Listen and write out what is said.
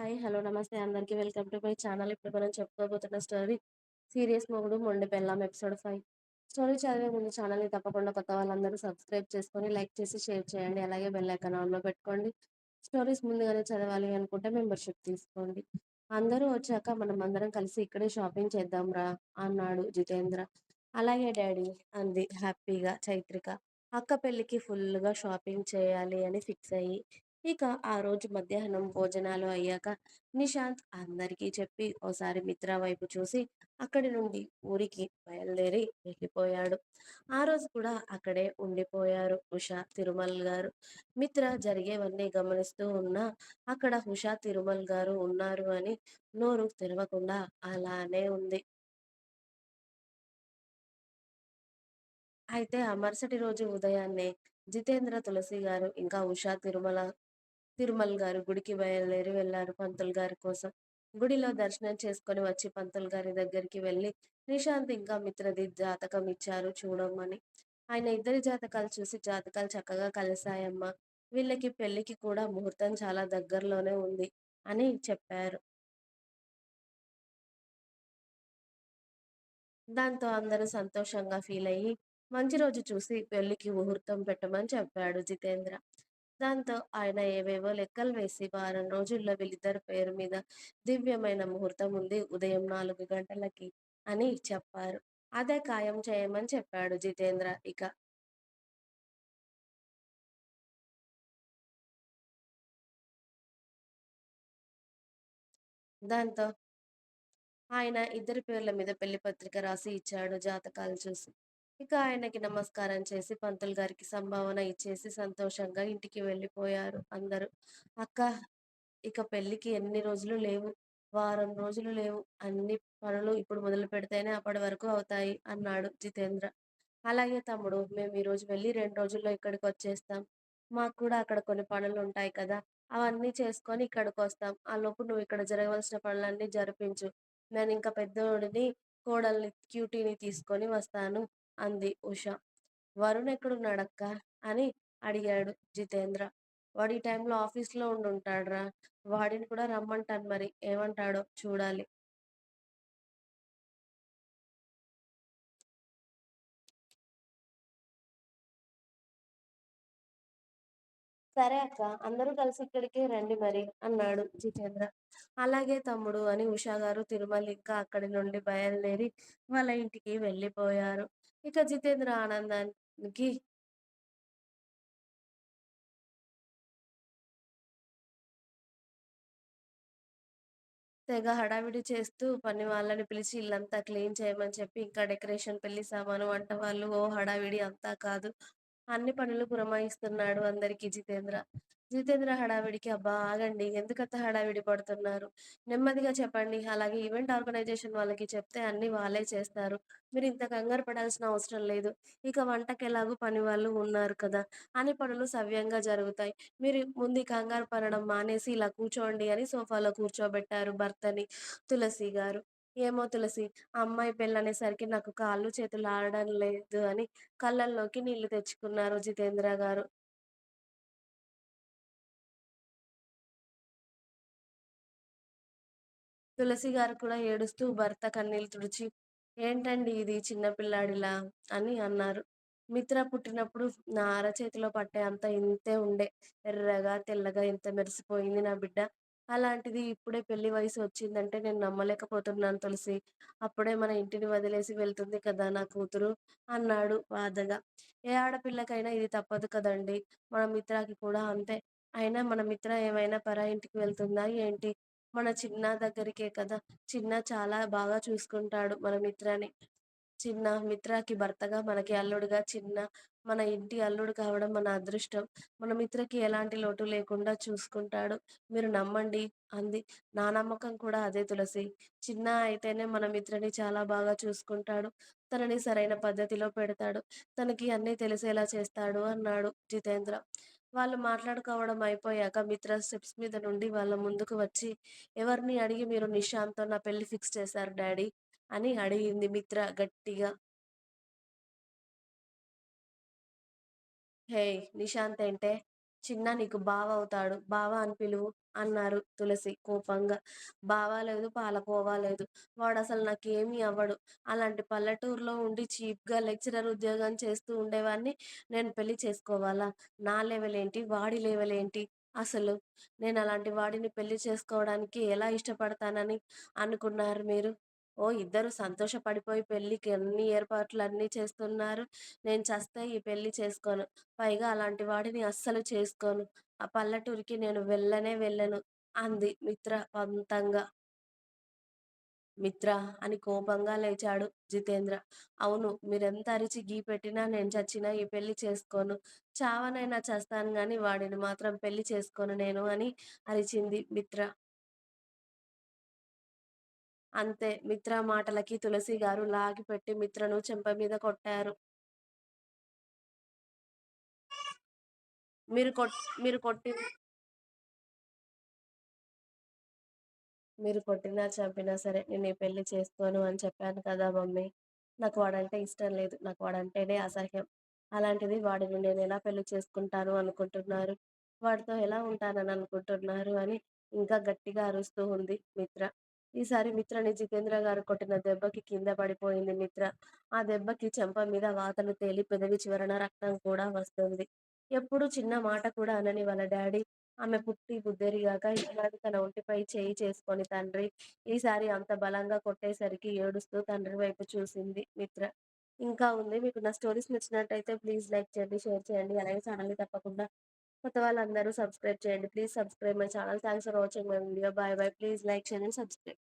Hi. Hello. నమస్తే అందరికీ welcome to my channel. ఇప్పుడు మనం చెప్పుకోబోతున్న స్టోరీ 'సీరియస్ మొగుడు మొండి పెళ్ళాం' ఎపిసోడ్ ఫైవ్ స్టోరీ చదివే ముందు ఛానల్‌ని తప్పకుండా కొత్త వాళ్ళందరూ సబ్స్క్రైబ్ చేసుకొని, లైక్ చేసి, షేర్ చేయండి. అలాగే బెల్ ఐకాన్ ఆన్‌లో పెట్టుకోండి. స్టోరీస్ ముందుగానే చదవాలి అనుకుంటే మెంబర్‌షిప్ తీసుకోండి. అందరూ వచ్చాక మనం అందరం కలిసి ఇక్కడే షాపింగ్ చేద్దాంరా అన్నాడు జితేంద్ర. అలాగే డాడీ అంది హ్యాపీగా చైత్రిక. అక్క పెళ్ళికి ఫుల్గా షాపింగ్ చేయాలి అని ఫిక్స్ అయ్యి. ఇక ఆ రోజు మధ్యాహ్నం భోజనాలు అయ్యాక నిశాంత్ అందరికీ చెప్పి ఓసారి మిత్ర వైపు చూసి అక్కడి నుండి ఊరికి బయలుదేరి వెళ్ళిపోయాడు. ఆ రోజు కూడా అక్కడే ఉండిపోయారు ఉషా తిరుమల్ గారు. మిత్ర జరిగేవన్నీ గమనిస్తూ ఉన్నా అక్కడ ఉషా తిరుమల్ గారు ఉన్నారు అని నోరు తెరవకుండా అలానే ఉంది. అయితే ఆ మరుసటి రోజు ఉదయాన్నే జితేంద్ర, తులసి గారు ఇంకా ఉషా తిరుమల తిరుమల్ గారు గుడికి బయలుదేరి వెళ్ళారు పంతులు గారి కోసం. గుడిలో దర్శనం చేసుకొని వచ్చి పంతులు గారి దగ్గరికి వెళ్ళి నిశాంత్ ఇంకా మిత్రది జాతకం ఇచ్చారు చూడమని. ఆయన ఇద్దరి జాతకాలు చూసి జాతకాలు చక్కగా కలిశాయమ్మా. వీళ్ళకి పెళ్ళికి కూడా ముహూర్తం చాలా దగ్గరలోనే ఉంది అని చెప్పారు. దాంతో అందరూ సంతోషంగా ఫీల్ అయ్యి మంచి రోజు చూసి పెళ్ళికి ముహూర్తం పెట్టమని చెప్పాడు జితేంద్ర. దాంతో ఆయన ఏవేవో లెక్కలు వేసి వారం రోజుల్లో వీళ్ళిద్దరి పేరు మీద దివ్యమైన ముహూర్తం ఉంది ఉదయం నాలుగు గంటలకి అని చెప్పారు. అదే ఖాయం చేయమని చెప్పాడు జితేంద్ర ఇక. దాంతో ఆయన ఇద్దరి పేర్ల మీద పెళ్ళి పత్రిక రాసి ఇచ్చాడు జాతకాలు చూసి. ఇక ఆయనకి నమస్కారం చేసి పంతులు గారికి సంభావన ఇచ్చేసి సంతోషంగా ఇంటికి వెళ్ళిపోయారు అందరూ. అక్క ఇక పెళ్ళికి ఎన్ని రోజులు లేవు. వారం రోజులు లేవు. అన్ని పనులు ఇప్పుడు మొదలు పెడితేనే అప్పటి వరకు అవుతాయి అన్నాడు జితేంద్ర. అలాగే తమ్ముడు. మేము ఈరోజు వెళ్ళి రెండు రోజుల్లో ఇక్కడికి వచ్చేస్తాం. మాకు కూడా అక్కడ కొన్ని పనులు ఉంటాయి కదా! అవన్నీ చేసుకొని ఇక్కడికి వస్తాం ఆ లోపు నువ్వు ఇక్కడ జరగవలసిన పనులన్నీ జరిపించు. నేను ఇంకా పెద్దోడిని, కోడల్ని క్యూటీని తీసుకొని వస్తాను అంది ఉష. వరుణ్ ఎక్కడున్నాడక్క అని అడిగాడు జితేంద్ర. వాడు ఈ టైంలో ఉండి ఉంటాడురా వాడిని కూడా రమ్మంటాను మరి ఏమంటాడో చూడాలి. సరే అక్క అందరూ కలిసి ఇక్కడికే రండి మరి అన్నాడు జితేంద్ర. అలాగే తమ్ముడు అని ఉషా గారు తిరుమల ఇంకా అక్కడి నుండి బయలుదేరి వాళ్ళ ఇంటికి వెళ్ళిపోయారు. ఇక జితేంద్ర ఆనందానికి తెగ హడావిడి చేస్తూ పని వాళ్ళని పిలిచి ఇల్లంతా క్లీన్ చేయమని చెప్పి ఇంకా డెకరేషన్, పెళ్ళి సామాను, వంట వాళ్ళు ఓ హడావిడి అంతా కాదు. అన్ని పనులు పురమాయిస్తున్నాడు అందరికీ జితేంద్ర. జితేంద్ర హడావిడికి అబ్బా ఆగండి. ఎందుకంత హడావిడి పడుతున్నారు? నెమ్మదిగా చెప్పండి. అలాగే ఈవెంట్ ఆర్గనైజేషన్ వాళ్ళకి చెప్తే అన్ని వాళ్ళే చేస్తారు. మీరు ఇంత కంగారు పడాల్సిన అవసరం లేదు. ఇక వంటకెలాగ పని వాళ్ళు ఉన్నారు కదా! అన్ని పనులు సవ్యంగా జరుగుతాయి. మీరు ముందు కంగారు పడడం మానేసి ఇలా కూర్చోండి అని సోఫాలో కూర్చోబెట్టారు భర్తని తులసి గారు. ఏమో తులసి. అమ్మాయి పెళ్ళనేసరికి నాకు కాళ్ళు చేతులు ఆడడం లేదు అని కళ్ళల్లోకి నీళ్ళు తెచ్చుకున్నారు జితేంద్ర గారు. తులసి గారు కూడా ఏడుస్తూ భర్త కన్నీళ్ళు తుడిచి ఏంటండి ఇది చిన్న పిల్లాడిలా అని అన్నారు. మిత్ర పుట్టినప్పుడు నా అరచేతిలో పట్టే అంత ఇంతే ఉండే. ఎర్రగా, తెల్లగా ఇంత మెరిసిపోయింది నా బిడ్డ. అలాంటిది ఇప్పుడే పెళ్ళి వయసు వచ్చిందంటే నేను నమ్మలేకపోతున్నాను తులసి అప్పుడే మన ఇంటిని వదిలేసి వెళ్తుంది కదా నా కూతురు అన్నాడు బాధగా. ఏ ఆడపిల్లకైనా ఇది తప్పదు కదండీ! మన మిత్రకి కూడా అంతే. అయినా మన మిత్ర ఏమైనా పరాయింటికి వెళ్తుందా ఏంటి? మన చిన్న దగ్గరికే కదా! చిన్న చాలా బాగా చూసుకుంటాడు మన మిత్రని. చిన్న మిత్రకి భర్తగా, మనకి అల్లుడుగా చిన్న మన ఇంటి అల్లుడు కావడం మన అదృష్టం. మన మిత్రకి ఎలాంటి లోటు లేకుండా చూసుకుంటాడు. మీరు నమ్మండి అంది. నా నమ్మకం కూడా అదే తులసి చిన్న అయితేనే మన మిత్రని చాలా బాగా చూసుకుంటాడు. తనని సరైన పద్ధతిలో పెడతాడు. తనకి అన్నీ తెలిసేలా చేస్తాడు అన్నాడు జితేంద్ర. వాళ్ళు మాట్లాడుకోవడం అయిపోయాక మిత్ర స్టెప్స్ మీద నుండి వాళ్ళ ముందుకు వచ్చి ఎవరిని అడిగి మీరు నిశాంత్తో నా పెళ్ళి ఫిక్స్ చేశారు డాడీ? అని అడిగింది మిత్ర గట్టిగా. హే నిశాంత్ ఏంటే? చిన్న నీకు బావ అవుతాడు. బావ అని పిలువు అన్నారు తులసి కోపంగా. బావ లేదు, పాలకోవా లేదు. వాడసలు నాకేమీ అవ్వడు. అలాంటి పల్లెటూరులో ఉండి చీప్‌గా లెక్చరర్ ఉద్యోగం చేస్తూ ఉండేవాడిని నేను పెళ్ళి చేసుకోవాలా? నా లెవెల్ ఏంటి? వాడి లెవెల్ ఏంటి అసలు? నేను అలాంటి వాడిని పెళ్ళి చేసుకోవడానికి ఎలా ఇష్టపడతానని అనుకున్నారు మీరు? ఓ ఇద్దరు సంతోషపడిపోయి పెళ్ళికి అన్ని ఏర్పాట్లు అన్నీ చేస్తున్నారు. నేను చస్తే ఈ పెళ్ళి చేసుకోను. పైగా అలాంటి వాడిని అస్సలు చేసుకోను. ఆ పల్లెటూరికి నేను వెళ్ళనే వెళ్ళను అంది మిత్ర పంతంగా. మిత్ర అని కోపంగా లేచాడు జితేంద్ర. అవును. మీరెంత అరిచి గీ పెట్టినా నేను చచ్చినా ఈ పెళ్ళి చేసుకోను. చావనైనా చస్తాను కానీ వాడిని మాత్రం పెళ్ళి చేసుకోను నేను అని అరిచింది మిత్ర. అంతే మిత్ర మాటలకి తులసి గారు లాగిపెట్టి మిత్రను చెంప మీద కొట్టారు. మీరు కొట్ మీరు కొట్టి మీరు కొట్టినా, చంపినా సరే నేను ఈ పెళ్ళి చేసుకోను అని చెప్పాను కదా మమ్మీ! నాకు వాడంటే ఇష్టం లేదు. నాకు వాడంటేనే అసహ్యం. అలాంటిది వాడిని నేను ఎలా పెళ్ళి చేసుకుంటాను అనుకుంటున్నారు? వాడితో ఎలా ఉంటానని అనుకుంటున్నారు? అని ఇంకా గట్టిగా అరుస్తూ ఉంది మిత్ర. ఈసారి మిత్రని జితేంద్ర గారు కొట్టిన దెబ్బకి కింద పడిపోయింది మిత్ర. ఆ దెబ్బకి చెంప మీద వాతలు తేలి పెదవి చివరన రక్తం కూడా వస్తుంది. ఎప్పుడూ చిన్న మాట కూడా అనని వాళ్ళ డాడీ ఆమె పుట్టి బుద్ధెరిగాక ఈనాడు తన ఒంటిపై చేయి చేసుకొని తండ్రి ఈసారి అంత బలంగా కొట్టేసరికి ఏడుస్తూ తండ్రి వైపు చూసింది మిత్ర. ఇంకా ఉంది. మీకు నా స్టోరీస్ నచ్చినట్టయితే ప్లీజ్ లైక్ చేయండి, షేర్ చేయండి. అలాగే ఛానల్‌ని తప్పకుండా కొత్త వాళ్ళందరూ సబ్స్క్రైబ్ చేయండి. Please subscribe my channel. Thanks for watching my video. Bye bye. Please like, share and subscribe.